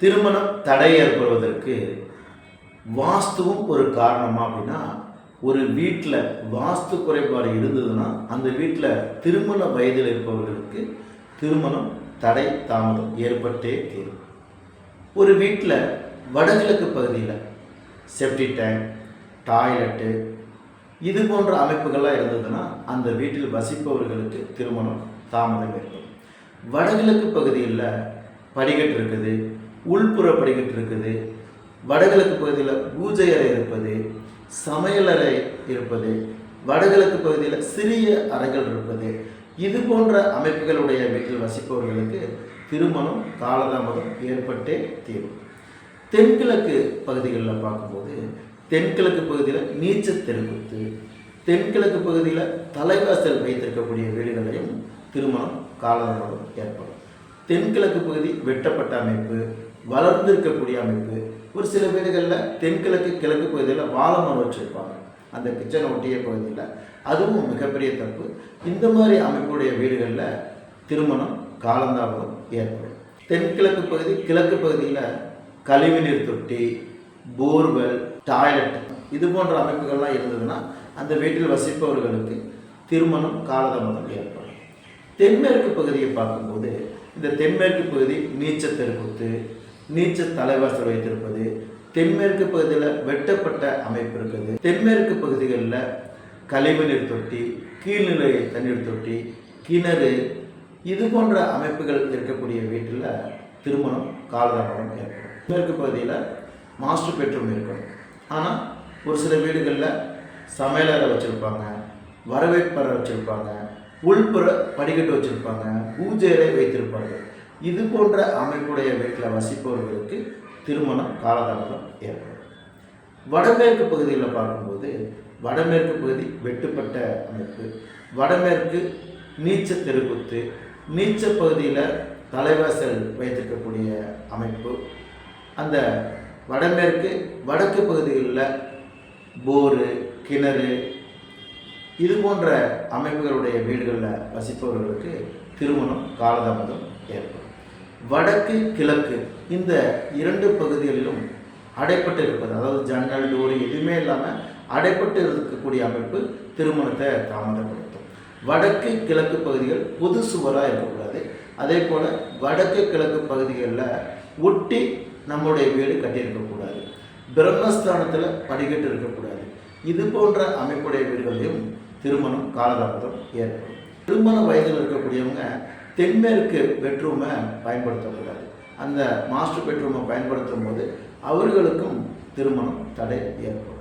திருமணம் தடை ஏற்படுவதற்கு வாஸ்துவும் ஒரு காரணமா அப்படின்னா ஒரு வீட்டில் வாஸ்து குறைபாடு இருந்ததுன்னா அந்த வீட்டில் திருமண வயதில் இருப்பவர்களுக்கு திருமணம் தடை தாமதம் ஏற்பட்டே தீரும். ஒரு வீட்டில் வடகிழக்கு பகுதியில் செப்டி டேங்க் டாய்லெட்டு இது போன்ற அமைப்புகள்லாம் இருந்ததுன்னா அந்த வீட்டில் வசிப்பவர்களுக்கு திருமணம் தாமதம் ஏற்படும். வடகிழக்கு பகுதியில் படிக்கட்டு இருக்குது உள்புற படிக்கட்டு இருக்குது வடகிழக்கு பகுதியில் பூஜை அறை இருப்பது சமையலறை இருப்பது வடகிழக்கு பகுதியில் சிறிய அறைகள் இருப்பது. இது போன்ற அமைப்புகளுடைய வீட்டில் வசிப்பவர்களுக்கு திருமணம் காலதாமதம் ஏற்பட்டே தீரும். தென்கிழக்கு பகுதிகளில் பார்க்கும்போது தென்கிழக்கு பகுதியில் நீச்சல் தெருக்குத்து தென்கிழக்கு பகுதியில் தலைவாசல் வைத்திருக்கக்கூடிய வீடுகளையும் திருமணம் காலதாமதம் ஏற்படும். தென்கிழக்கு பகுதி வெட்டப்பட்ட அமைப்பு வளர்ந்திருக்கக்கூடிய அமைப்பு. ஒரு சில வீடுகளில் தென்கிழக்கு கிழக்கு பகுதியில் வாழைமரம் வச்சுருப்பாங்க. அந்த கிச்சனை ஒட்டிய பகுதியில். அதுவும் மிகப்பெரிய தப்பு. இந்த மாதிரி அமைப்புடைய வீடுகளில் திருமணம் காலந்தாபம் ஏற்படும். தென்கிழக்கு பகுதி கிழக்கு பகுதியில் கழிவுநீர் தொட்டி போர்வெல் டாய்லெட். இது போன்ற அமைப்புகள்லாம் இருந்ததுன்னா அந்த வீட்டில் வசிப்பவர்களுக்கு திருமணம் காலதாமதம் ஏற்படும். தென்மேற்கு பகுதியை பார்க்கும்போது இந்த தென்மேற்கு பகுதி நீச்சத்தெருக்குத்து நீச்சல் தலைவாசல் வைத்திருப்பது தென்மேற்கு பகுதியில் வெட்டப்பட்ட அமைப்பு இருக்குது. தென்மேற்கு பகுதிகளில் கழிவுநீர் தொட்டி கீழ்நிலை தண்ணீர் தொட்டி கிணறு இது போன்ற அமைப்புகள் இருக்கக்கூடிய வீட்டில் திருமணம் காலதாமதம் ஏற்படும். மேற்கு பகுதியில் மாஸ்டர் பெட்ரூம் இருக்கும் ஆனால் ஒரு சில வீடுகளில் சமையலறை வச்சுருப்பாங்க வரவேற்பறை வச்சுருப்பாங்க உள்புற படிக்கட்டு வச்சுருப்பாங்க பூஜை அறை வைத்திருப்பாங்க. இது போன்ற அமைப்புடைய வீட்டில் வசிப்பவர்களுக்கு திருமணம் காலதாமதம் ஏற்படும். வடமேற்கு பகுதியில் பார்க்கும்போது வடமேற்கு பகுதி வெட்டுப்பட்ட அமைப்பு வடமேற்கு நீச்சல் தெருக்குத்து நீச்சல் பகுதியில் தலைவாசல் வைத்திருக்கக்கூடிய அமைப்பு அந்த வடமேற்கு வடக்கு பகுதிகளில் போரு கிணறு இது போன்ற அமைப்புகளுடைய வீடுகளில் வசிப்பவர்களுக்கு திருமணம் காலதாமதம் ஏற்படும். வடக்கு கிழக்கு இந்த இரண்டு பகுதிகளிலும் அடைப்பட்டு இருப்பது அதாவது ஜன்னல் டோர் எதுவுமே இல்லாமல் அடைப்பட்டு இருக்கக்கூடிய அமைப்பு திருமணத்தை தாமதப்படுத்தும். வடக்கு கிழக்கு பகுதிகள் பொது சுவராக இருக்கக்கூடாது. அதே போல் வடக்கு கிழக்கு பகுதிகளில் ஒட்டி நம்முடைய வீடு கட்டியிருக்கக்கூடாது. பிரம்மஸ்தானத்தில் படிக்கட்டு இருக்கக்கூடாது. இது போன்ற அமைப்புடைய வீடுகளையும் திருமணம் காலதாமதம் ஏற்படும். திருமண வயதில் இருக்கக்கூடியவங்க தென்மேற்கு பெட்ரூமை பயன்படுத்தக்கூடாது. அந்த மாஸ்டர் பெட்ரூமை பயன்படுத்தும் போது அவர்களுக்கும் திருமணம் தடை ஏற்படும்.